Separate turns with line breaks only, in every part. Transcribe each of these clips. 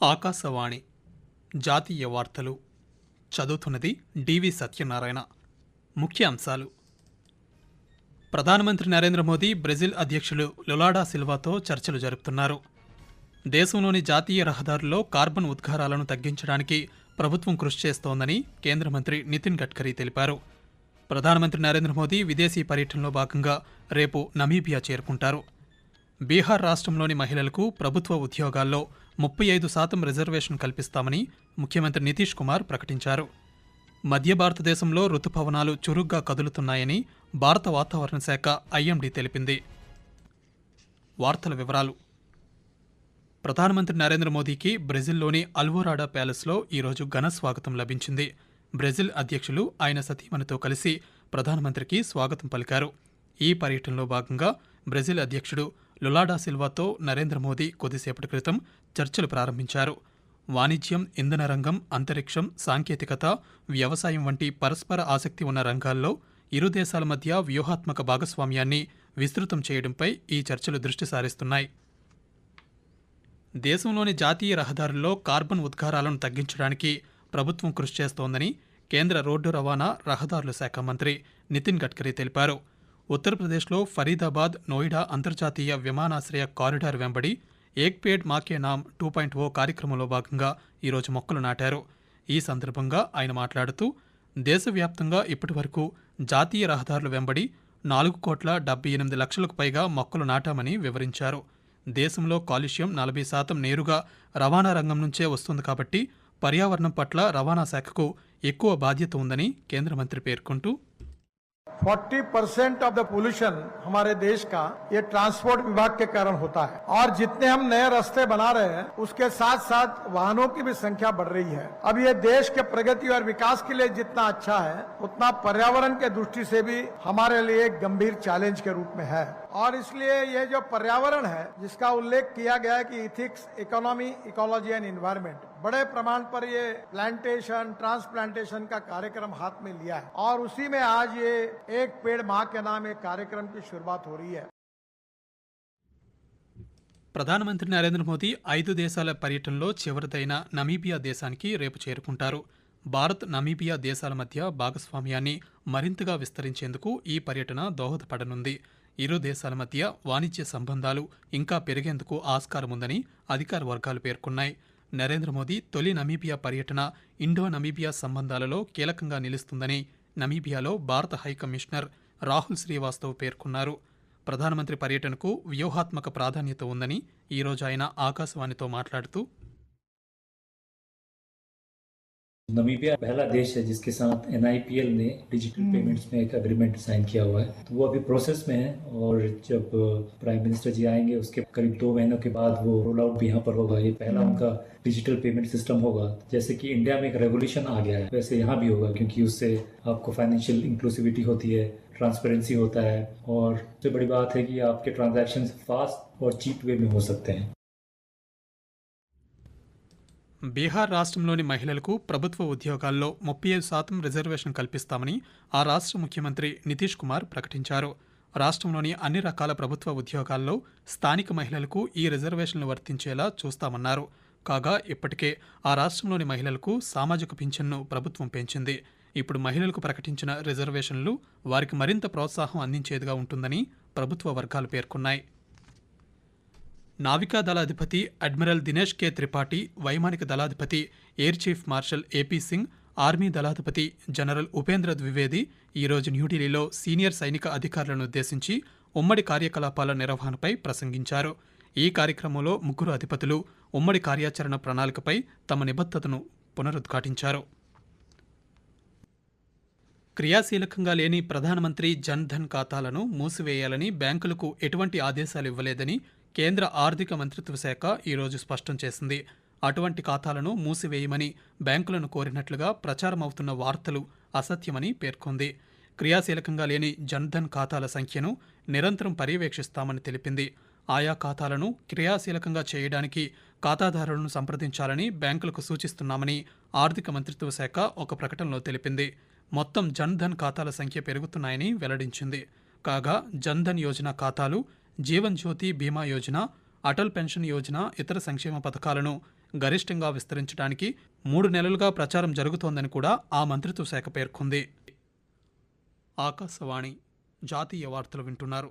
ఆకాశవాణి జాతీయ వార్తలు చదువుతున్నది డివి సత్యనారాయణ. ముఖ్య అంశాలు ప్రధానమంత్రి నరేంద్ర మోదీ బ్రెజిల్ అధ్యక్షులు లొలాడా సిల్వాతో చర్చలు జరుపుతున్నారు. దేశంలోని జాతీయ రహదారుల్లో కార్బన్ ఉద్గారాలను తగ్గించడానికి ప్రభుత్వం కృషి చేస్తోందని కేంద్ర మంత్రి నితిన్ గడ్కరీ తెలిపారు. ప్రధానమంత్రి నరేంద్ర మోదీ విదేశీ పర్యటనలో భాగంగా రేపు నమీబియా చేరుకుంటారు. బీహార్ రాష్ట్రంలోని మహిళలకు ప్రభుత్వ ఉద్యోగాల్లో ముప్పై ఐదు శాతం రిజర్వేషన్ కల్పిస్తామని ముఖ్యమంత్రి నితీష్ కుమార్ ప్రకటించారు. మధ్య భారతదేశంలో రుతుపవనాలు చురుగ్గా కదులుతున్నాయని భారత వాతావరణ శాఖ ఐఎండీ తెలిపింది. వార్తల వివరాలు. ప్రధానమంత్రి నరేంద్ర మోదీకి బ్రెజిల్లోని అల్వోరాడా ప్యాలెస్లో ఈరోజు ఘన స్వాగతం లభించింది. బ్రెజిల్ అధ్యక్షులు ఆయన సతీమణితో కలిసి ప్రధానమంత్రికి స్వాగతం పలికారు. ఈ పర్యటనలో భాగంగా బ్రెజిల్ అధ్యక్షుడు లులాడా సిల్వాతో నరేంద్ర మోదీ కొద్దిసేపటి క్రితం చర్చలు ప్రారంభించారు. వాణిజ్యం ఇంధన రంగం అంతరిక్షం సాంకేతికత వ్యవసాయం వంటి పరస్పర ఆసక్తి ఉన్న రంగాల్లో ఇరు దేశాల మధ్య వ్యూహాత్మక భాగస్వామ్యాన్ని విస్తృతం చేయడంపై ఈ చర్చలు దృష్టి సారిస్తున్నాయి. దేశంలోని జాతీయ రహదారుల్లో కార్బన్ ఉద్గారాలను తగ్గించడానికి ప్రభుత్వం కృషి చేస్తోందని కేంద్ర రోడ్డు రవాణా రహదారుల శాఖ మంత్రి నితిన్ గడ్కరీ తెలిపారు. ఉత్తరప్రదేశ్లో ఫరీదాబాద్ నోయిడా అంతర్జాతీయ విమానాశ్రయ కారిడార్ వెంబడి ఏక్పేడ్ మాకే నామ్ టూ పాయింట్ ఓ కార్యక్రమంలో భాగంగా ఈరోజు మొక్కలు నాటారు. ఈ సందర్భంగా ఆయన మాట్లాడుతూ దేశవ్యాప్తంగా ఇప్పటివరకు జాతీయ రహదారుల వెంబడి నాలుగు కోట్ల డెబ్బై ఎనిమిది లక్షలకు పైగా మొక్కలు నాటామని వివరించారు. దేశంలో కాలుష్యం నలభై శాతం నేరుగా రవాణా రంగం నుంచే వస్తుంది కాబట్టి పర్యావరణం పట్ల రవాణా శాఖకు ఎక్కువ బాధ్యత ఉందని కేంద్ర మంత్రి పేర్కొంటూ
40 परसेंट ऑफ़ द पोल्यूशन हमारे देश का, ये ट्रांसपोर्ट विभाग के कारण होता है। और जितने हम नए रास्ते बना रहे हैं, उसके साथ साथ वाहनों की भी संख्या बढ़ रही है। अब ये देश के प्रगति और विकास के लिए जितना अच्छा है, उतना पर्यावरण के दृष्टि से भी हमारे लिए एक गंभीर चैलेंज के रूप में है। और इसलिए ये जो पर्यावरण है जिसका उल्लेख किया गया है कि ethics economy ecology and environment बड़े प्रमाण पर ये प्लांटेशन ट्रांसप्लांटेशन का कार्यक्रम हाथ में लिया है और उसी में आज ये एक पेड़ माँ के नाम एक कार्यक्रम की शुरुआत हो रही है
ప్రధానమంత్రి నరేంద్ర మోదీ ఐదు దేశాల పర్యటనలో చివరిదైన నమీబియా దేశానికి రేపు చేరుకుంటారు భారత్ నమీబియా దేశాల మధ్య భాగస్వామ్యాన్ని మరింతగా విస్తరించేందుకు ఈ పర్యటన దోహదపడనుంది ఇరు దేశాల మధ్య వాణిజ్య సంబంధాలు ఇంకా పెరిగేందుకు ఆస్కారం ఉందని అధికార వర్గాలు పేర్కొన్నాయి. నరేంద్ర మోదీ తొలి నమీబియా పర్యటన ఇండో నమీబియా సంబంధాలలో కీలకంగా నిలుస్తుందని నమీబియాలో భారత హైకమిషనర్ రాహుల్ శ్రీవాస్తవ్ పేర్కొన్నారు. ప్రధానమంత్రి పర్యటనకు వ్యూహాత్మక ప్రాధాన్యత ఉందని ఈరోజు ఆయన ఆకాశవాణితో మాట్లాడుతూ
नमीबिया पहला देश है जिसके साथ एनआईपीएल ने डिजिटल पेमेंट्स में एक एग्रीमेंट साइन किया हुआ है। तो वो अभी प्रोसेस में है और जब प्राइम मिनिस्टर जी आएँगे उसके करीब दो महीनों के बाद वो रोल आउट भी यहाँ पर होगा। ये पहला उनका डिजिटल पेमेंट सिस्टम होगा। जैसे कि इंडिया में एक रेवोल्यूशन आ गया है वैसे यहाँ भी होगा क्योंकि उससे आपको फाइनेंशियल इंक्लूसिविटी होती है ट्रांसपेरेंसी होता है और सबसे बड़ी बात है कि आपके ट्रांजैक्शन फास्ट और चीप वे में हो सकते हैं।
బీహార్ రాష్ట్రంలోని మహిళలకు ప్రభుత్వ ఉద్యోగాల్లో ముప్పై ఐదు శాతం రిజర్వేషన్ కల్పిస్తామని ఆ రాష్ట్ర ముఖ్యమంత్రి నితీష్ కుమార్ ప్రకటించారు. రాష్ట్రంలోని అన్ని రకాల ప్రభుత్వ ఉద్యోగాల్లో స్థానిక మహిళలకు ఈ రిజర్వేషన్లు వర్తించేలా చూస్తామన్నారు. కాగా ఇప్పటికే ఆ రాష్ట్రంలోని మహిళలకు సామాజిక పింఛన్ను ప్రభుత్వం పెంచింది. ఇప్పుడు మహిళలకు ప్రకటించిన రిజర్వేషన్లు వారికి మరింత ప్రోత్సాహం అందించేదిగా ఉంటుందని ప్రభుత్వ వర్గాలు పేర్కొన్నాయి. నావికా దళాధిపతి అడ్మిరల్ దినేష్ కే. త్రిపాఠి వైమానిక దళాధిపతి air chief marshal AP Singh army దళాధిపతి general Upendra Dwivedi ఈరోజు న్యూఢిల్లీలో సీనియర్ సైనిక అధికారులను ఉద్దేశించి ఉమ్మడి కార్యకలాపాల నిర్వహణపై ప్రసంగించారు. ఈ కార్యక్రమంలో ముగ్గురు అధిపతులు ఉమ్మడి కార్యాచరణ ప్రణాళికపై తమ నిబద్ధతను పునరుద్ఘాటించారు. క్రియాశీలకంగా లేని ప్రధానమంత్రి జన్ ధన్ ఖాతాలను మూసివేయాలని బ్యాంకులకు ఎటువంటి ఆదేశాలు ఇవ్వలేదని కేంద్ర ఆర్థిక మంత్రిత్వ శాఖ ఈరోజు స్పష్టం చేసింది. అటువంటి ఖాతాలను మూసివేయమని బ్యాంకులను కోరినట్లుగా ప్రచారమవుతున్న వార్తలు అసత్యమని పేర్కొంది. క్రియాశీలకంగా లేని జన్ధన్ ఖాతాల సంఖ్యను నిరంతరం పర్యవేక్షిస్తామని తెలిపింది. ఆయా ఖాతాలను క్రియాశీలకంగా చేయడానికి ఖాతాదారులను సంప్రదించాలని బ్యాంకులకు సూచిస్తున్నామని ఆర్థిక మంత్రిత్వ శాఖ ఒక ప్రకటనలో తెలిపింది. మొత్తం జన్ధన్ ఖాతాల సంఖ్య పెరుగుతున్నాయని వెల్లడించింది. కాగా జన్ధన్ యోజన ఖాతాలు జీవన్ జ్యోతి బీమా యోజన అటల్ పెన్షన్ యోజన ఇతర సంక్షేమ పథకాలను గరిష్టంగా విస్తరించడానికి మూడు నెలలుగా ప్రచారం జరుగుతోందని కూడా ఆ మంత్రిత్వ శాఖ పేర్కొంది. ఆకాశవాణి జాతీయ వార్తలు వింటున్నారు.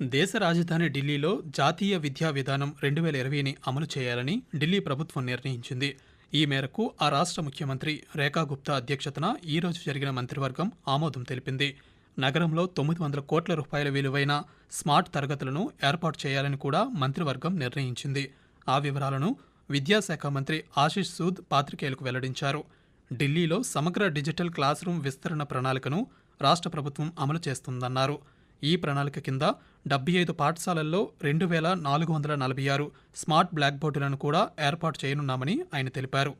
దేశ రాజధాని ఢిల్లీలో జాతీయ విద్యా విధానం రెండు వేల ఇరవైని అమలు చేయాలని ఢిల్లీ ప్రభుత్వం నిర్ణయించింది. ఈ మేరకు ఆ రాష్ట్ర ముఖ్యమంత్రి రేఖా గుప్తా అధ్యక్షతన ఈ రోజు జరిగిన మంత్రివర్గం ఆమోదం తెలిపింది. నగరంలో తొమ్మిది వందల కోట్ల రూపాయల విలువైన స్మార్ట్ తరగతులను ఏర్పాటు చేయాలని కూడా మంత్రివర్గం నిర్ణయించింది. ఆ వివరాలను విద్యాశాఖ మంత్రి ఆశిష్ సూద్ పాత్రికేయులకు వెల్లడించారు. ఢిల్లీలో సమగ్ర డిజిటల్ క్లాస్ రూమ్ విస్తరణ ప్రణాళికను రాష్ట్ర ప్రభుత్వం అమలు చేస్తుందన్నారు. ఈ ప్రణాళిక కింద డెబ్బై ఐదు పాఠశాలల్లో రెండు వేల నాలుగు వందల నలభై ఆరు స్మార్ట్ బ్లాక్ బోర్డులను కూడా ఏర్పాటు చేయనున్నామని ఆయన తెలిపారు.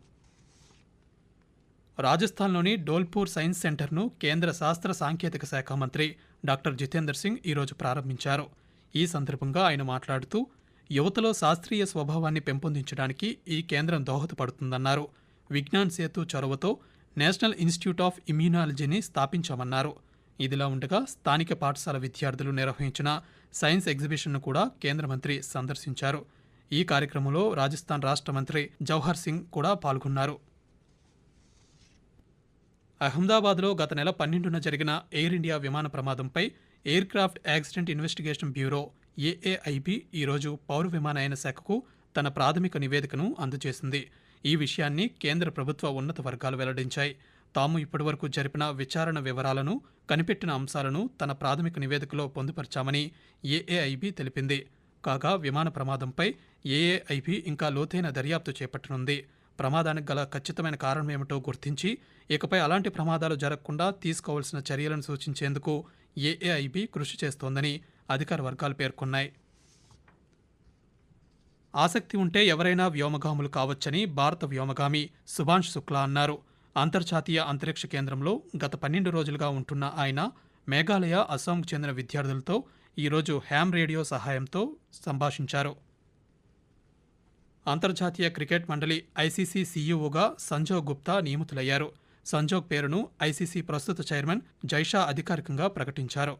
రాజస్థాన్లోని డోల్పూర్ సైన్స్ సెంటర్ను కేంద్ర శాస్త్ర సాంకేతిక శాఖ మంత్రి డాక్టర్ జితేందర్ సింగ్ ఈరోజు ప్రారంభించారు. ఈ సందర్భంగా ఆయన మాట్లాడుతూ యువతలో శాస్త్రీయ స్వభావాన్ని పెంపొందించడానికి ఈ కేంద్రం దోహదపడుతుందన్నారు. విజ్ఞాన్ సేతు చొరవతో నేషనల్ ఇన్స్టిట్యూట్ ఆఫ్ ఇమ్యూనాలజీని స్థాపించామన్నారు. ఇదిలా ఉండగా స్థానిక పాఠశాల విద్యార్థులు నిర్వహించిన సైన్స్ ఎగ్జిబిషన్ను కూడా కేంద్ర మంత్రి సందర్శించారు. ఈ కార్యక్రమంలో రాజస్థాన్ రాష్ట్ర మంత్రి జవహర్ సింగ్ కూడా పాల్గొన్నారు. అహ్మదాబాద్లో గత నెల పన్నెండున జరిగిన ఎయిర్ ఇండియా విమాన ప్రమాదంపై aircraft accident investigation bureau AAIB ఈరోజు పౌర విమానయాన శాఖకు తన ప్రాథమిక నివేదికను అందజేసింది. ఈ విషయాన్ని కేంద్ర ప్రభుత్వ ఉన్నత వర్గాలు వెల్లడించాయి. తాము ఇప్పటివరకు జరిపిన విచారణ వివరాలను కనిపెట్టిన అంశాలను తన ప్రాథమిక నివేదికలో పొందుపరిచామని ఏఏఐబి తెలిపింది. కాగా విమాన ప్రమాదంపై ఏఏఐబి ఇంకా లోతైన దర్యాప్తు చేపట్టనుంది. ప్రమాదానికి గల ఖచ్చితమైన కారణమేమిటో గుర్తించి ఇకపై అలాంటి ప్రమాదాలు జరగకుండా తీసుకోవాల్సిన చర్యలను సూచించేందుకు ఏఏఐబి కృషి చేస్తోందని అధికార వర్గాలు పేర్కొన్నాయి. ఆసక్తి ఉంటే ఎవరైనా వ్యోమగాములు కావచ్చని భారత వ్యోమగామి సుభాష్ శుక్లా అన్నారు. అంతర్జాతీయ అంతరిక్ష కేంద్రంలో గత పన్నెండు రోజులుగా ఉంటున్న ఆయన మేఘాలయ అస్సాంకు చెందిన విద్యార్థులతో ఈరోజు హ్యామ్ రేడియో సహాయంతో సంభాషించారు. అంతర్జాతీయ క్రికెట్ మండలి ఐసీసీ సీఈఓగా సంజోగ్ గుప్తా నియమితులయ్యారు. సంజోగ్ పేరును ఐసీసీ ప్రస్తుత చైర్మన్ జైషా అధికారికంగా ప్రకటించారు.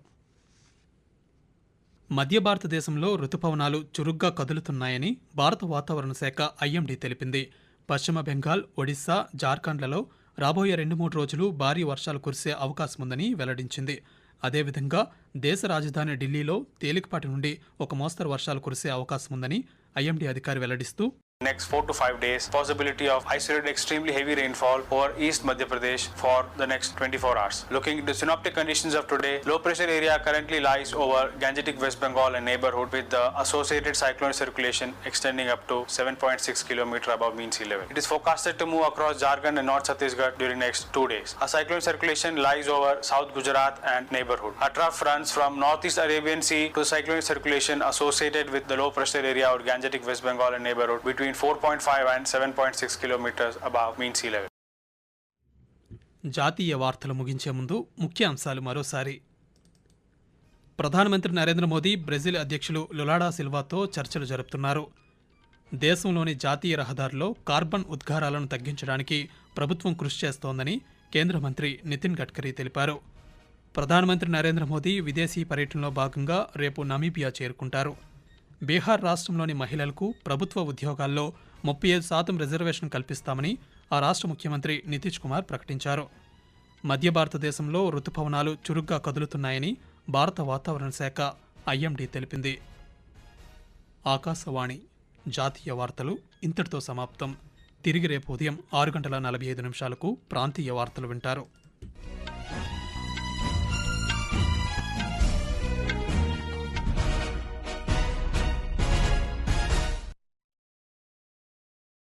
మధ్య భారతదేశంలో రుతుపవనాలు చురుగ్గా కదులుతున్నాయని భారత వాతావరణ శాఖ ఐఎండీ తెలిపింది. పశ్చిమ బెంగాల్ ఒడిశా జార్ఖండ్లలో రాబోయే రెండు మూడు రోజులు భారీ వర్షాలు కురిసే అవకాశం ఉందని వెల్లడించింది అదేవిధంగా దేశ రాజధాని ఢిల్లీలో తేలికపాటి నుండి ఒక మోస్తరు వర్షాలు కురిసే అవకాశం ఉందని ఐఎండీ అధికారి వెల్లడిస్తూ
Next four to five days, possibility of isolated extremely heavy rainfall over East Madhya Pradesh for the next 24 hours. Looking at the synoptic conditions of today, low pressure area currently lies over Gangetic West Bengal and neighborhood with the associated cyclone circulation extending up to 7.6 km above mean sea level. It is forecasted to move across Jharkhand and North Chhattisgarh during next two days. A cyclone circulation lies over South Gujarat and neighborhood. A trough runs from Northeast Arabian Sea to cyclone circulation associated with the low pressure area over Gangetic West Bengal and neighborhood between 4.5 and 7.6 kilometers above mean sea level.
జాతీయ వార్తలు ముగించే ముందు ముఖ్య అంశాలు మరోసారి. ప్రధానమంత్రి Narendra Modi Brazil అధ్యక్షులు లులాడా సిల్వాతో చర్చలు జరుపుతున్నారు. దేశంలోని జాతీయ రహదారుల్లో కార్బన్ ఉద్గారాలను తగ్గించడానికి ప్రభుత్వం కృషి చేస్తోందని కేంద్ర మంత్రి నితిన్ గడ్కరీ తెలిపారు. ప్రధానమంత్రి నరేంద్ర మోదీ విదేశీ పర్యటనలో భాగంగా రేపు నమీబియా చేరుకుంటారు. బీహార్ రాష్ట్రంలోని మహిళలకు ప్రభుత్వ ఉద్యోగాల్లో ముప్పై ఐదు శాతం రిజర్వేషన్ కల్పిస్తామని ఆ రాష్ట్ర ముఖ్యమంత్రి నితీష్ కుమార్ ప్రకటించారు. మధ్య భారతదేశంలో రుతుపవనాలు చురుగ్గా కదులుతున్నాయని భారత వాతావరణ శాఖ ఐఎండీ తెలిపింది. ఆకాశవాణి జాతీయ వార్తలు ఇంతటితో సమాప్తం. తిరిగి రేపు ఉదయం ఆరు గంటల నలభై ఐదు నిమిషాలకు ప్రాంతీయ వార్తలు వింటారు.